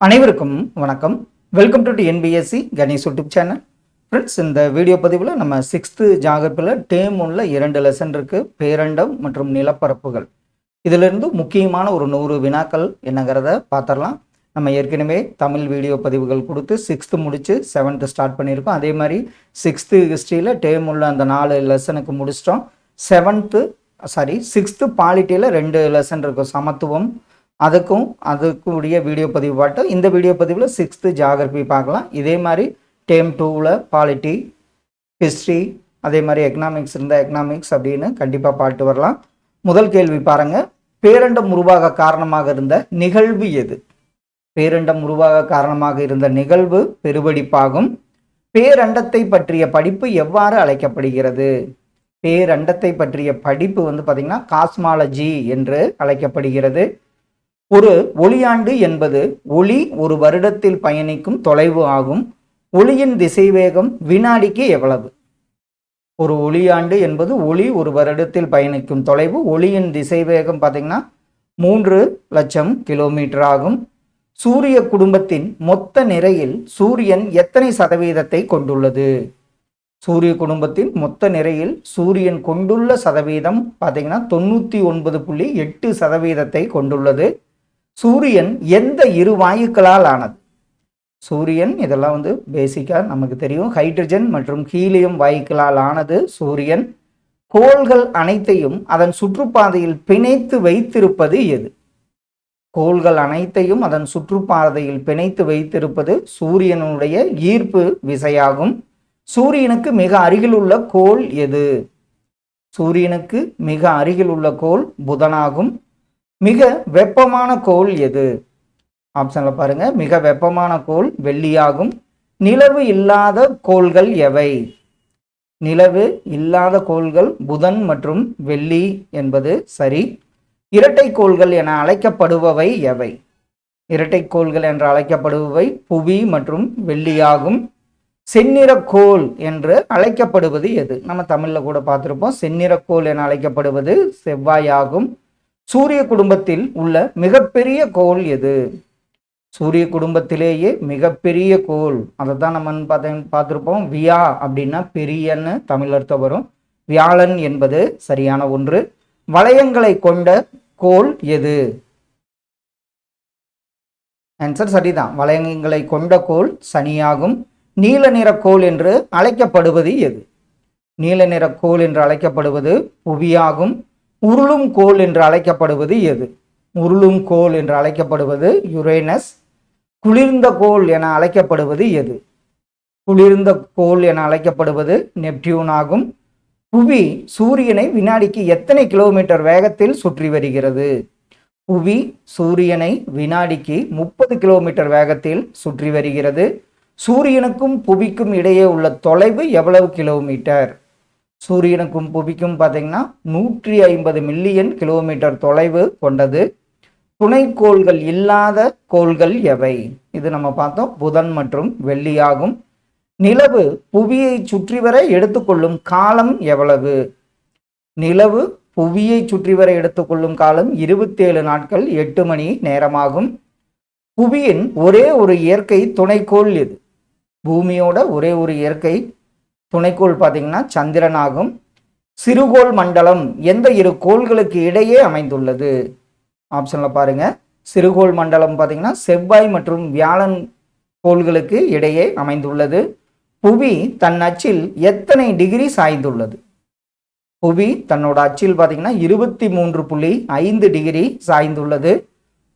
அனைவருக்கும் வணக்கம். Welcome to NPSC Ganesh YouTube channel friends இந்த வீடியோ பதிவில் நம்ம சிக்ஸ்த்து ஜாகிரபியில் டேம் உள்ள இரண்டு லெசன் இருக்குது பேரண்டம் மற்றும் நிலப்பரப்புகள். இதிலிருந்து முக்கியமான ஒரு நூறு வினாக்கள் என்னங்கிறத பார்த்துடலாம் நம்ம ஏற்கனவே தமிழ் வீடியோ பதிவுகள் கொடுத்து சிக்ஸ்த்து முடித்து செவன்த்து ஸ்டார்ட் பண்ணியிருக்கோம். அதே மாதிரி சிக்ஸ்த்து ஹிஸ்ட்ரியில் டேம் உள்ள அந்த நாலு லெசனுக்கு முடிச்சிட்டோம். செவன்த்து சாரி சிக்ஸ்த்து பாலிட்டியில் ரெண்டு லெசன் இருக்கும் சமத்துவம் அதுக்கும் அதுக்குரிய வீடியோ பதிவு பாட்டு இந்த வீடியோ பதிவில் சிக்ஸ்த்து ஜாகிரபி பார்க்கலாம். இதே மாதிரி டேம் டூவில் பாலிட்டி ஹிஸ்ட்ரி அதே மாதிரி எக்கனாமிக்ஸ் இருந்தால் எக்கனாமிக்ஸ் அப்படின்னு கண்டிப்பாக பாட்டு வரலாம். முதல் கேள்வி பாருங்கள் பேரண்டம் உருவாக காரணமாக இருந்த நிகழ்வு எது? பேரண்டம் உருவாக காரணமாக இருந்த நிகழ்வு பெருவெடிப்பாகும். பேரண்டத்தை பற்றிய படிப்பு எவ்வாறு அழைக்கப்படுகிறது? பேரண்டத்தை பற்றிய படிப்பு வந்து பார்த்திங்கன்னா காஸ்மாலஜி என்று அழைக்கப்படுகிறது. ஒரு ஒளியாண்டு என்பது ஒளி ஒரு வருடத்தில் பயணிக்கும் தொலைவு ஆகும். ஒளியின் திசைவேகம் வினாடிக்கு எவ்வளவு? ஒரு ஒளியாண்டு என்பது ஒளி ஒரு வருடத்தில் பயணிக்கும் தொலைவு. ஒளியின் திசைவேகம் பார்த்தீங்கன்னா மூன்று லட்சம் கிலோமீட்டர் ஆகும். சூரிய குடும்பத்தின் மொத்த நிறையில் சூரியன் எத்தனை சதவீதத்தை கொண்டுள்ளது? சூரிய குடும்பத்தின் மொத்த நிறையில் சூரியன் கொண்டுள்ள சதவீதம் பார்த்தீங்கன்னா தொண்ணூற்றி ஒன்பது புள்ளி எட்டு சதவீதத்தை கொண்டுள்ளது. சூரியன் எந்த இரு வாயுக்களால் ஆனது? சூரியன் இதெல்லாம் வந்து பேசிக்காக நமக்கு தெரியும். ஹைட்ரஜன் மற்றும் ஹீலியம் வாயுக்களால் ஆனது சூரியன். கோள்கள் அனைத்தையும் அதன் சுற்றுப்பாதையில் பிணைத்து வைத்திருப்பது எது? கோள்கள் அனைத்தையும் அதன் சுற்றுப்பாதையில் பிணைத்து வைத்திருப்பது சூரியனுடைய ஈர்ப்பு விசையாகும். சூரியனுக்கு மிக அருகில் உள்ள கோள் எது? சூரியனுக்கு மிக அருகில் உள்ள கோள் புதனாகும். மிக வெப்பமான கோள் எது? ஆப்ஷனில் பாருங்க. மிக வெப்பமான கோள் வெள்ளியாகும். நிலவு இல்லாத கோள்கள் எவை? நிலவு இல்லாத கோள்கள் புதன் மற்றும் வெள்ளி என்பது சரி. இரட்டை கோள்கள் என அழைக்கப்படுபவை எவை? இரட்டை கோள்கள் என்று அழைக்கப்படுபவை புவி மற்றும் வெள்ளியாகும். செந்நிற கோள் என்று அழைக்கப்படுவது எது? நம்ம தமிழில் கூட பார்த்துருப்போம். செந்நிற கோள் என அழைக்கப்படுவது செவ்வாயாகும். சூரிய குடும்பத்தில் உள்ள மிகப்பெரிய கோள் எது? சூரிய குடும்பத்திலேயே மிகப்பெரிய கோள். அதை தான் நம்ம பார்த்தேன் பார்த்துருப்போம். வியா அப்படின்னா பெரியன்னு தமிழ் அர்த்தம் வரும். வியாழன் என்பது சரியான ஒன்று. வளையங்களை கொண்ட கோள் எது? ஆன்சர் சரிதான். வளையங்களை கொண்ட கோள் சனியாகும். நீல நிற கோள் என்று அழைக்கப்படுவது எது? நீல நிற கோள் என்று அழைக்கப்படுவது புவியாகும். உருளும் கோல் என்று அழைக்கப்படுவது எது? உருளும் கோல் என்று அழைக்கப்படுவது யுரேனஸ். குளிர்ந்த கோல் என அழைக்கப்படுவது எது? குளிர்ந்த கோல் என அழைக்கப்படுவது நெப்டியூன் ஆகும். புவி சூரியனை வினாடிக்கு எத்தனை கிலோமீட்டர் வேகத்தில் சுற்றி வருகிறது? புவி சூரியனை வினாடிக்கு முப்பது கிலோமீட்டர் வேகத்தில் சுற்றி வருகிறது. சூரியனுக்கும் புவிக்கும் இடையே உள்ள தொலைவு எவ்வளவு கிலோமீட்டர்? சூரியனுக்கும் புவிக்கும் பார்த்தீங்கன்னா நூற்றி ஐம்பது மில்லியன் கிலோமீட்டர் தொலைவு கொண்டது. துணைக்கோள்கள் இல்லாத கோள்கள் எவை? இது நம்ம பார்த்தோம். புதன் மற்றும் வெள்ளியாகும் நிலவு புவியை சுற்றி வர எடுத்துக்கொள்ளும் காலம் எவ்வளவு? நிலவு புவியை சுற்றி வர எடுத்துக்கொள்ளும் காலம் இருபத்தேழு நாட்கள் எட்டு மணி நேரமாகும். புவியின் ஒரே ஒரு இயற்கை துணைக்கோள் இது. பூமியோட ஒரே ஒரு இயற்கை துணைக்கோள் பார்த்தீங்கன்னா சந்திரன் ஆகும் சிறுகோள் மண்டலம் எந்த இரு கோள்களுக்கு இடையே அமைந்துள்ளது? ஆப்ஷனில் பாருங்க. சிறுகோள் மண்டலம் பார்த்தீங்கன்னா செவ்வாய் மற்றும் வியாழன் கோள்களுக்கு இடையே அமைந்துள்ளது. புவி தன் அச்சில் எத்தனை டிகிரி சாய்ந்துள்ளது? புவி தன்னோட அச்சில் பார்த்தீங்கன்னா இருபத்தி மூன்று புள்ளி ஐந்து டிகிரி சாய்ந்துள்ளது.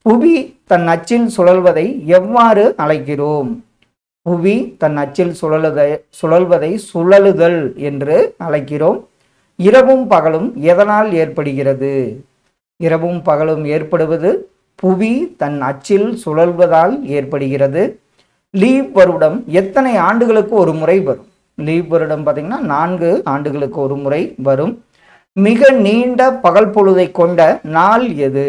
புவி தன் அச்சில் சுழல்வதை எவ்வாறு அழைக்கிறோம்? புவி தன் அச்சில் சுழலுதை சுழல்வதை சுழலுதல் என்று அழைக்கிறோம். இரவும் பகலும் எதனால் ஏற்படுகிறது? இரவும் பகலும் ஏற்படுவது புவி தன் அச்சில் சுழல்வதால் ஏற்படுகிறது. லீவ் வருடம் எத்தனை ஆண்டுகளுக்கு ஒரு முறை வரும்? லீவ் வருடம் பார்த்திங்கன்னா நான்கு ஆண்டுகளுக்கு ஒரு முறை வரும். மிக நீண்ட பகல் பொழுதை கொண்ட நாள் எது?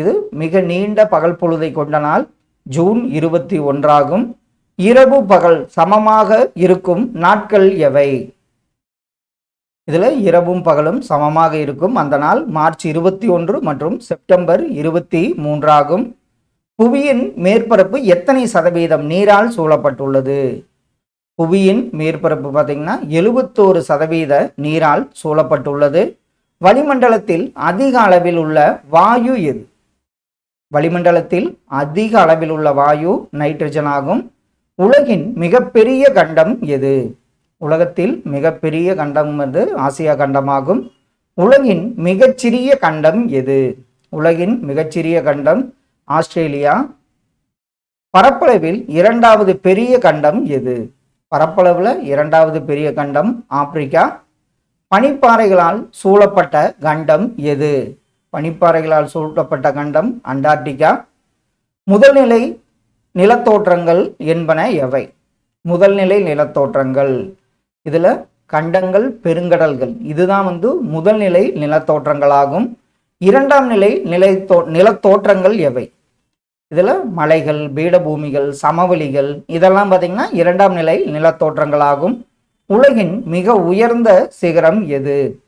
இது மிக நீண்ட பகல் பொழுதை கொண்ட நாள். ஜூன் இருபத்தி ஒன்றாகும். இரவு பகல் சமமாக இருக்கும் நாட்கள் எவை? இதில் இரவும் பகலும் சமமாக இருக்கும். அந்த நாள் மார்ச் இருபத்தி ஒன்று மற்றும் செப்டம்பர் இருபத்தி மூன்றாகும் புவியின் மேற்பரப்பு எத்தனை சதவீதம் நீரால் சூழப்பட்டுள்ளது? புவியின் மேற்பரப்பு பார்த்தீங்கன்னா எழுபத்தோரு சதவீத நீரால் சூழப்பட்டுள்ளது. வளிமண்டலத்தில் அதிக அளவில் உள்ள வாயு எது? வளிமண்டலத்தில் அதிக அளவில் உள்ள வாயு நைட்ரஜன் ஆகும். உலகின் மிகப்பெரிய கண்டம் எது? உலகத்தில் மிகப்பெரிய கண்டம் வந்து ஆசியா கண்டமாகும். உலகின் மிகச்சிறிய கண்டம் எது? உலகின் மிகச்சிறிய கண்டம் ஆஸ்திரேலியா. பரப்பளவில் இரண்டாவது பெரிய கண்டம் எது? பரப்பளவில் இரண்டாவது பெரிய கண்டம் ஆப்பிரிக்கா. பனிப்பாறைகளால் சூழப்பட்ட கண்டம் எது? பனிப்பாறைகளால் சூழப்பட்ட கண்டம் அண்டார்டிகா. முதல்நிலை நிலத்தோற்றங்கள் என்பன எவை? முதல்நிலை நிலத்தோற்றங்கள். இதில் கண்டங்கள் பெருங்கடல்கள். இதுதான் வந்து முதல்நிலை நிலத்தோற்றங்களாகும். இரண்டாம் நிலை நிலைத்தோ நிலத்தோற்றங்கள் எவை? இதில் மலைகள் பீடபூமிகள் சமவெளிகள் இதெல்லாம் பார்த்திங்கன்னா இரண்டாம் நிலை நிலத்தோற்றங்களாகும். உலகின் மிக உயர்ந்த சிகரம் எது?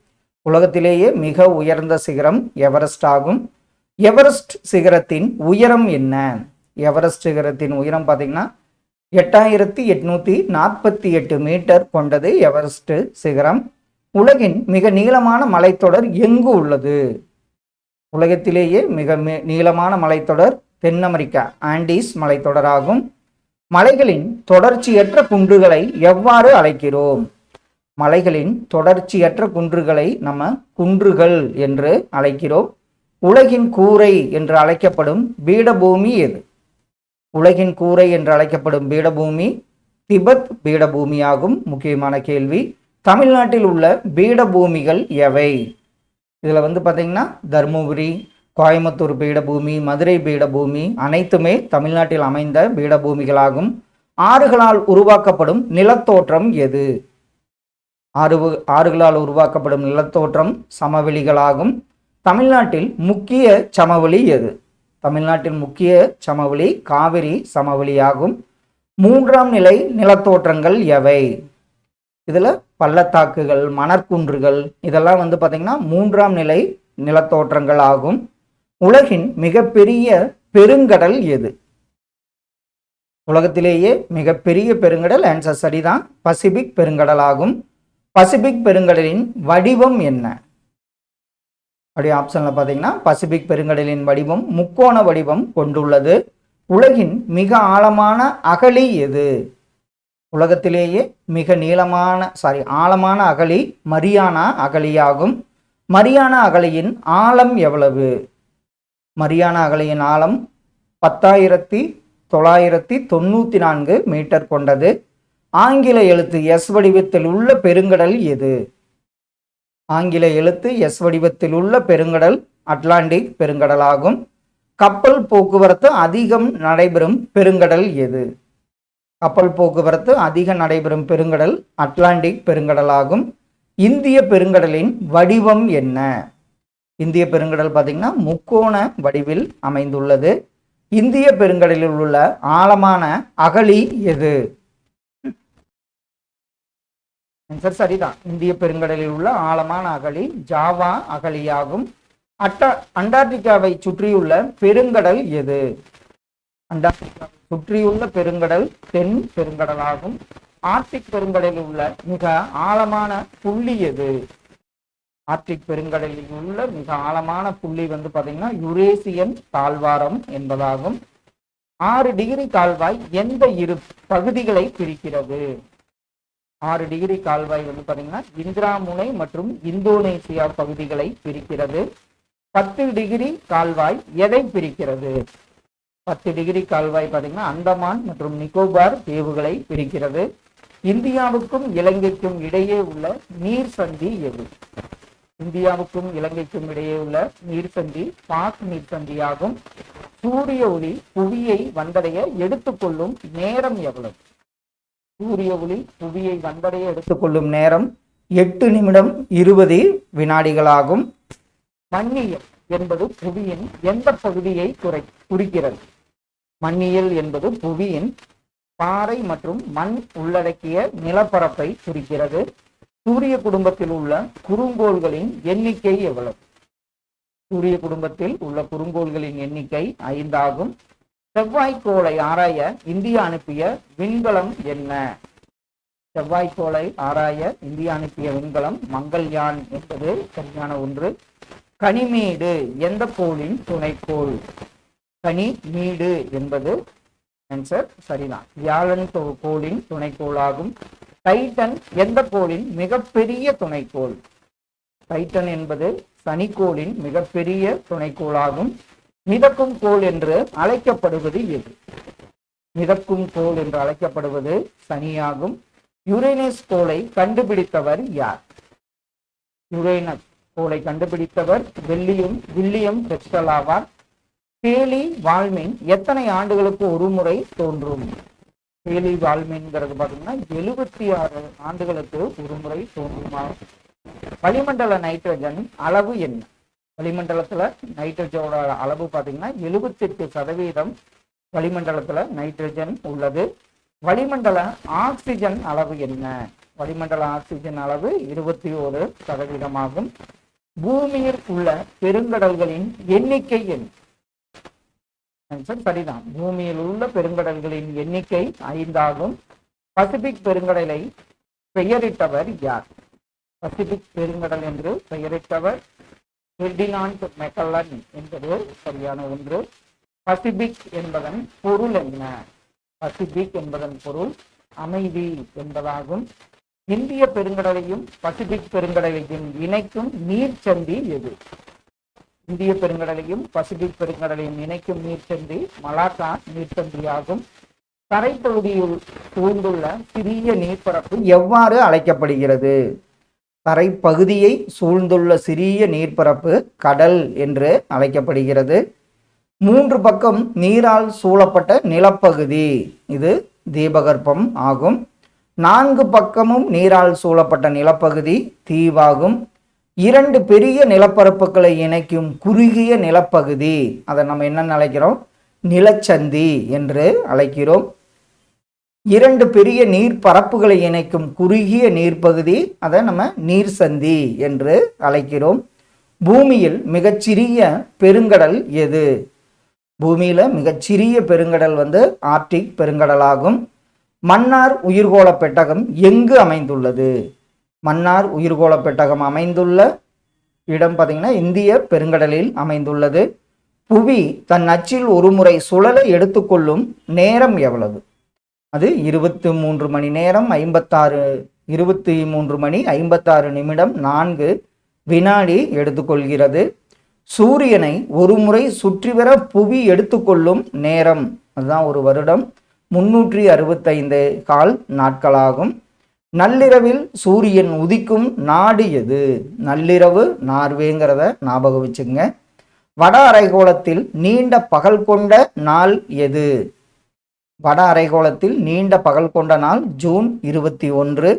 உலகத்திலேயே மிக உயர்ந்த சிகரம் எவரெஸ்ட் ஆகும். எவரெஸ்ட் சிகரத்தின் உயரம் என்ன? எவரெஸ்ட் சிகரத்தின் உயரம் பார்த்தீங்கன்னா எட்டாயிரத்தி எட்நூத்தி நாற்பத்தி எட்டு மீட்டர் கொண்டது எவரெஸ்ட் சிகரம். உலகின் மிக நீளமான மலைத்தொடர் எங்கு உள்ளது? உலகத்திலேயே மிக நீளமான மலைத்தொடர் தென் அமெரிக்கா ஆண்டீஸ் மலைத்தொடராகும். மலைகளின் தொடர்ச்சியற்ற குன்றுகளை எவ்வாறு அழைக்கிறோம்? மலைகளின் தொடர்ச்சியற்ற குன்றுகளை நம்ம குன்றுகள் என்று அழைக்கிறோம். உலகின் கூரை என்று அழைக்கப்படும் பீடபூமி எது? உலகின் கூரை என்று அழைக்கப்படும் பீடபூமி திபெத் பீடபூமியாகும். முக்கியமான கேள்வி. தமிழ்நாட்டில் உள்ள பீடபூமிகள் எவை? இதில் வந்து பார்த்தீங்கன்னா தருமபுரி கோயம்புத்தூர் பீடபூமி மதுரை பீடபூமி அனைத்துமே தமிழ்நாட்டில் அமைந்த பீடபூமிகளாகும். ஆறுகளால் உருவாக்கப்படும் நிலத்தோற்றம் எது? ஆறு ஆறுகளால் உருவாக்கப்படும் நிலத்தோற்றம் சமவெளிகளாகும். தமிழ்நாட்டில் முக்கிய சமவெளி எது? தமிழ்நாட்டின் முக்கிய சமவெளி காவிரி சமவெளியாகும். மூன்றாம் நிலை நிலத்தோற்றங்கள் எவை? இதில் பள்ளத்தாக்குகள் மணற்குன்றுகள் இதெல்லாம் வந்து பார்த்திங்கன்னா மூன்றாம் நிலை நிலத்தோற்றங்கள் ஆகும். உலகின் மிகப்பெரிய பெருங்கடல் எது? உலகத்திலேயே மிகப்பெரிய பெருங்கடல் ஆன்சர் சரிதான். பசிபிக் பெருங்கடல் ஆகும். பசிபிக் பெருங்கடலின் வடிவம் என்ன? அப்படி ஆப்ஷனில் பார்த்தீங்கன்னா பசிபிக் பெருங்கடலின் வடிவம் முக்கோண வடிவம் கொண்டுள்ளது. உலகின் மிக ஆழமான அகழி எது? உலகத்திலேயே மிக நீளமான சாரி ஆழமான அகழி மரியானா அகழியாகும். மரியானா அகழியின் ஆழம் எவ்வளவு? மரியானா அகழியின் ஆழம் பத்தாயிரத்தி தொள்ளாயிரத்தி தொண்ணூற்றி நான்கு மீட்டர் கொண்டது. ஆங்கில எழுத்து எஸ் வடிவத்தில் உள்ள பெருங்கடல் எது? ஆங்கில எழுத்து எஸ் வடிவத்தில் உள்ள பெருங்கடல் அட்லாண்டிக் பெருங்கடலாகும். கப்பல் போக்குவரத்து அதிகம் நடைபெறும் பெருங்கடல் எது? கப்பல் போக்குவரத்து அதிக நடைபெறும் பெருங்கடல் அட்லாண்டிக் பெருங்கடலாகும். இந்திய பெருங்கடலின் வடிவம் என்ன? இந்திய பெருங்கடல் பார்த்திங்கன்னா முக்கோண வடிவில் அமைந்துள்ளது. இந்திய பெருங்கடலில் உள்ள ஆழமான அகழி எது? ஆன்சர் சரிதான். இந்திய பெருங்கடலில் உள்ள ஆழமான அகழி ஜாவா அகழியாகும். அட்டா அண்டார்டிகாவை சுற்றியுள்ள பெருங்கடல் எது? அண்டார்டிகாவை சுற்றியுள்ள பெருங்கடல் தென் பெருங்கடலாகும். ஆர்டிக் பெருங்கடலில் உள்ள மிக ஆழமான புள்ளி எது? ஆர்டிக் பெருங்கடலில் உள்ள மிக ஆழமான புள்ளி வந்து பார்த்தீங்கன்னா யுரேசியன் தாழ்வாரம் என்பதாகும். ஆறு டிகிரி கால்வாய் எந்த இரு பகுதிகளை பிரிக்கிறது? ஆறு டிகிரி கால்வாய் வந்து பார்த்தீங்கன்னா இந்திராமுனை மற்றும் இந்தோனேசியா பகுதிகளை பிரிக்கிறது. பத்து டிகிரி கால்வாய் எதை பிரிக்கிறது? பத்து டிகிரி கால்வாய் பார்த்தீங்கன்னா அந்தமான் மற்றும் நிக்கோபார் தீவுகளை பிரிக்கிறது. இந்தியாவுக்கும் இலங்கைக்கும் இடையே உள்ள நீர் சந்தி எது? இந்தியாவுக்கும் இலங்கைக்கும் இடையே உள்ள நீர் சந்தி பாக் நீர் சந்தியாகும் சூரிய ஒளி புவியை வந்தடைய எடுத்துக்கொள்ளும் நேரம் எவ்வளவு? சூரிய ஒளி புவியை வந்தடைய எடுத்துக்கொள்ளும் நேரம் எட்டு நிமிடம் இருபது வினாடிகளாகும். மண்ணியல் என்பது புவியின் எந்த பகுதியை குறை குறிக்கிறது? மண்ணியல் என்பது புவியின் பாறை மற்றும் மண் உள்ளடக்கிய நிலப்பரப்பை குறிக்கிறது. சூரிய குடும்பத்தில் உள்ள குறுங்கோள்களின் எண்ணிக்கை எவ்வளவு? சூரிய குடும்பத்தில் உள்ள குறுங்கோள்களின் எண்ணிக்கை ஐந்தாகும். செவ்வாய்க்கோளை ஆராய இந்தியா அனுப்பிய விண்கலம் என்ன? செவ்வாய்க்கோளை ஆராய இந்தியா அனுப்பிய விண்கலம் மங்கள்யான் என்பது சரியான ஒன்று. கனிமீடு எந்த கோளின் துணைக்கோள்? கனிமீடு என்பது ஆன்சர் சரிதான். வியாழன் கோளின் துணைக்கோளாகும். டைட்டன் எந்த கோளின் மிகப்பெரிய துணைக்கோள்? டைட்டன் என்பது சனிக்கோளின் மிகப்பெரிய துணைக்கோளாகும். மிதக்கும் கோள் என்று அழைக்கப்படுவது எது? மிதக்கும் கோள் என்று அழைக்கப்படுவது சனியாகும். யுரேனஸ் கோளை கண்டுபிடித்தவர் யார்? யுரேனஸ் கோளை கண்டுபிடித்தவர் வெள்ளியும் வில்லியம் டெக்ஸ்டல் ஆவார். பேலி வால்மீன் எத்தனை ஆண்டுகளுக்கு ஒரு முறை தோன்றும்? பேலி வால்மீன்ங்கிறது பார்த்தீங்கன்னா எழுபத்தி ஆறு ஆண்டுகளுக்கு ஒரு முறை தோன்றுமா வளிமண்டல நைட்ரஜன் அளவு என்ன? வளிமண்டலத்துல நைட்ரஜனோட அளவு பார்த்தீங்கன்னா எழுபத்தெட்டு சதவீதம் வளிமண்டலத்துல நைட்ரஜன் உள்ளது. வளிமண்டல ஆக்சிஜன் அளவு என்ன? வளிமண்டல ஆக்சிஜன் அளவு இருபத்தி ஒரு சதவீதமாகும். பூமியில் உள்ள பெருங்கடல்களின் எண்ணிக்கை என்ன ஆன்சர் சரிதான். பூமியில் உள்ள பெருங்கடல்களின் எண்ணிக்கை ஐந்தாகும். பசிபிக் பெருங்கடலை பெயரிட்டவர் யார்? பசிபிக் பெருங்கடல் என்று பெயரிட்டவர் ஃபெர்டினாண்ட் மெக்கல்லன் என்பது சரியான ஒன்று. பசிபிக் என்பதன் பொருள் என்ன? பசிபிக் என்பதன் பொருள் அமைதி என்பதாகும். இந்திய பெருங்கடலையும் பசிபிக் பெருங்கடலையும் இணைக்கும் நீர்ச்சந்தி எது? இந்திய பெருங்கடலையும் பசிபிக் பெருங்கடலையும் இணைக்கும் நீர்ச்சந்தி மலாக்கா நீர்ச்சந்தியாகும். தரைப்பகுதியில் சூழ்ந்துள்ள சிறிய நீர்ப்பரப்பு எவ்வாறு அழைக்கப்படுகிறது? தரைப்பகுதியை சூழ்ந்துள்ள சிறிய நீர்ப்பரப்பு கடல் என்று அழைக்கப்படுகிறது. மூன்று பக்கம் நீரால் சூழப்பட்ட நிலப்பகுதி. இது தீபகற்பம் ஆகும். நான்கு பக்கமும் நீரால் சூழப்பட்ட நிலப்பகுதி தீவாகும். இரண்டு பெரிய நிலப்பரப்புகளை இணைக்கும் குறுகிய நிலப்பகுதி. அதை நம்ம என்ன அழைக்கிறோம்? நிலச்சந்தி என்று அழைக்கிறோம். இரண்டு பெரிய நீர் பரப்புகளை இணைக்கும் குறுகிய நீர்ப்பகுதி அதை நம்ம நீர் சந்தி என்று அழைக்கிறோம். பூமியில் மிகச்சிறிய பெருங்கடல் எது? பூமியில் மிகச்சிறிய பெருங்கடல் வந்து ஆர்டிக் பெருங்கடலாகும். மன்னார் உயிர்கோள பெட்டகம் எங்கு அமைந்துள்ளது? மன்னார் உயிர்கோள பெட்டகம் அமைந்துள்ள இடம் பார்த்தீங்கன்னா இந்திய பெருங்கடலில் அமைந்துள்ளது. புவி தன் அச்சில் ஒரு முறை எடுத்துக்கொள்ளும் நேரம் எவ்வளவு? அது இருபத்தி மூன்று மணி நேரம் ஐம்பத்தாறு இருபத்தி மூன்று மணி ஐம்பத்தாறு நிமிடம் நான்கு வினாடி எடுத்துக்கொள்கிறது. சூரியனை ஒரு முறை சுற்றி வர புவி எடுத்துக்கொள்ளும் நேரம். அதுதான் ஒரு வருடம். முன்னூற்றி அறுபத்தைந்து கால் நாட்களாகும். நள்ளிரவில் சூரியன் உதிக்கும் நாடு எது? நள்ளிரவு நார்வேங்கிறத ஞாபகம் வச்சுங்க வட அரைகோளத்தில் நீண்ட பகல் கொண்ட நாள் எது? வட அரைக்கோளத்தில் நீண்ட பகல் கொண்ட நாள் ஜூன் இருபத்தி ஒன்று.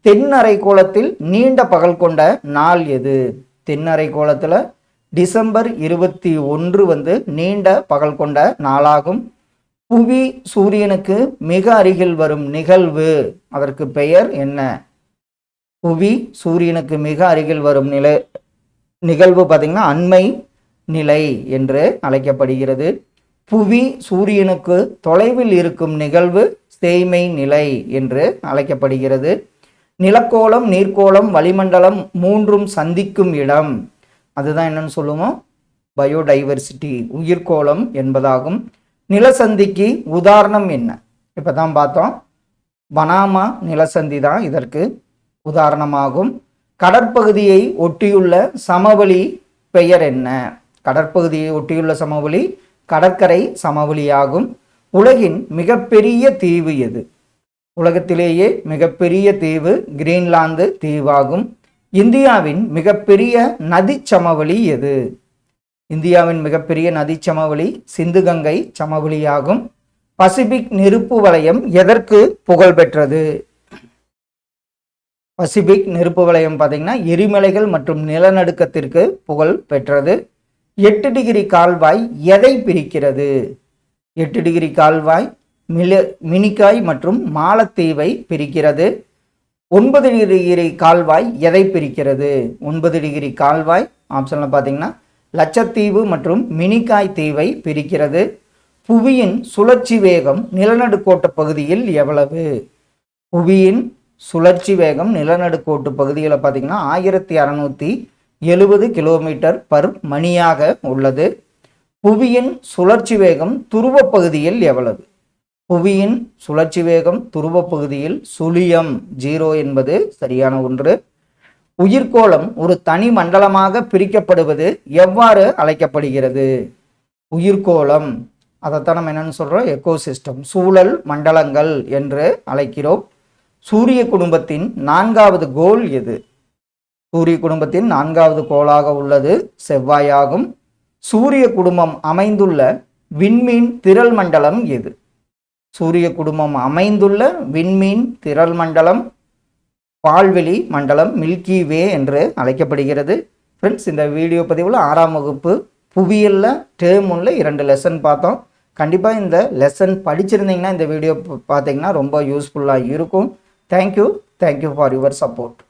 தென் அரைக்கோளத்தில் நீண்ட பகல் கொண்ட நாள் எது? தென் அரைக்கோளத்தில் டிசம்பர் இருபத்தி ஒன்று வந்து நீண்ட பகல் கொண்ட நாளாகும். புவி சூரியனுக்கு மிக அருகில் வரும் நிகழ்வு அதற்கு பெயர் என்ன? புவி சூரியனுக்கு மிக அருகில் வரும் நிலை நிகழ்வு பார்த்திங்கன்னா அண்மை நிலை என்று அழைக்கப்படுகிறது. புவி சூரியனுக்கு தொலைவில் இருக்கும் நிகழ்வு சேய்மை நிலை என்று அழைக்கப்படுகிறது. நிலக்கோளம் நீர்க்கோளம் வளிமண்டலம் மூன்றும் சந்திக்கும் இடம். அதுதான் என்னன்னு சொல்லுவோம்? பயோடைவர்சிட்டி உயிர்கோளம் என்பதாகும். நிலசந்திக்கு உதாரணம் என்ன? இப்போ தான் பார்த்தோம். பனாமா நிலசந்தி தான் இதற்கு உதாரணமாகும். கடற்பகுதியை ஒட்டியுள்ள சமவெளி பெயர் என்ன? கடற்பகுதியை ஒட்டியுள்ள சமவெளி கடற்கரை சமவெளியாகும். உலகின் மிகப்பெரிய தீவு எது? உலகத்திலேயே மிகப்பெரிய தீவு கிரீன்லாந்து தீவாகும். இந்தியாவின் மிகப்பெரிய நதிச் சமவெளி எது? இந்தியாவின் மிகப்பெரிய நதிச் சமவெளி சிந்து கங்கை சமவெளியாகும். பசிபிக் நெருப்பு வலயம் எதற்கு புகழ் பெற்றது? பசிபிக் நெருப்பு வலயம் பார்த்தீங்கன்னா எரிமலைகள் மற்றும் நிலநடுக்கத்திற்கு புகழ் பெற்றது. எட்டு டிகிரி கால்வாய் எதை பிரிக்கிறது? எட்டு டிகிரி கால்வாய் மில மினிக்காய் மற்றும் மாலத்தீவை பிரிக்கிறது. ஒன்பது டிகிரி கால்வாய் எதை பிரிக்கிறது? ஒன்பது டிகிரி கால்வாய் ஆப்ஷனில் பார்த்தீங்கன்னா லட்சத்தீவு மற்றும் மினிக்காய் தீவை பிரிக்கிறது. புவியின் சுழற்சி வேகம் நிலநடுக்கோட்டு பகுதியில் எவ்வளவு? புவியின் சுழற்சி வேகம் நிலநடுக்கோட்டு பகுதியில் பார்த்தீங்கன்னா ஆயிரத்தி அறநூற்றி எழுபது கிலோமீட்டர் பர் மணியாக உள்ளது. புவியின் சுழற்சி வேகம் துருவ பகுதியில் எவ்வளவு? புவியின் சுழற்சி வேகம் துருவ பகுதியில் சுழியம் ஜீரோ என்பது சரியான ஒன்று. உயிர்கோளம் ஒரு தனி மண்டலமாக பிரிக்கப்படுவது எவ்வாறு அழைக்கப்படுகிறது? உயிர்கோளம் அதைத்தான் நம்ம என்னன்னு சொல்றோம்? எக்கோசிஸ்டம் சூழல் மண்டலங்கள் என்று அழைக்கிறோம். சூரிய குடும்பத்தின் நான்காவது கோல் எது? சூரிய குடும்பத்தின் நான்காவது கோளாக உள்ளது. செவ்வாயாகும். சூரிய குடும்பம் அமைந்துள்ள விண்மீன் திரள் மண்டலம் எது? சூரிய குடும்பம் அமைந்துள்ள விண்மீன் திரள் மண்டலம் பால்வெளி மண்டலம் மில்கி வே என்று அழைக்கப்படுகிறது. ஃப்ரெண்ட்ஸ் இந்த வீடியோ பதிவில் ஆறாம் வகுப்பு புவியியலில் டேர்ம் உள்ள இரண்டு லெசன் பார்த்தோம். கண்டிப்பாக இந்த லெசன் படிச்சிருந்தீங்கன்னா இந்த வீடியோ பார்த்தீங்கன்னா ரொம்ப யூஸ்ஃபுல்லாக இருக்கும். Thank you thank you for your support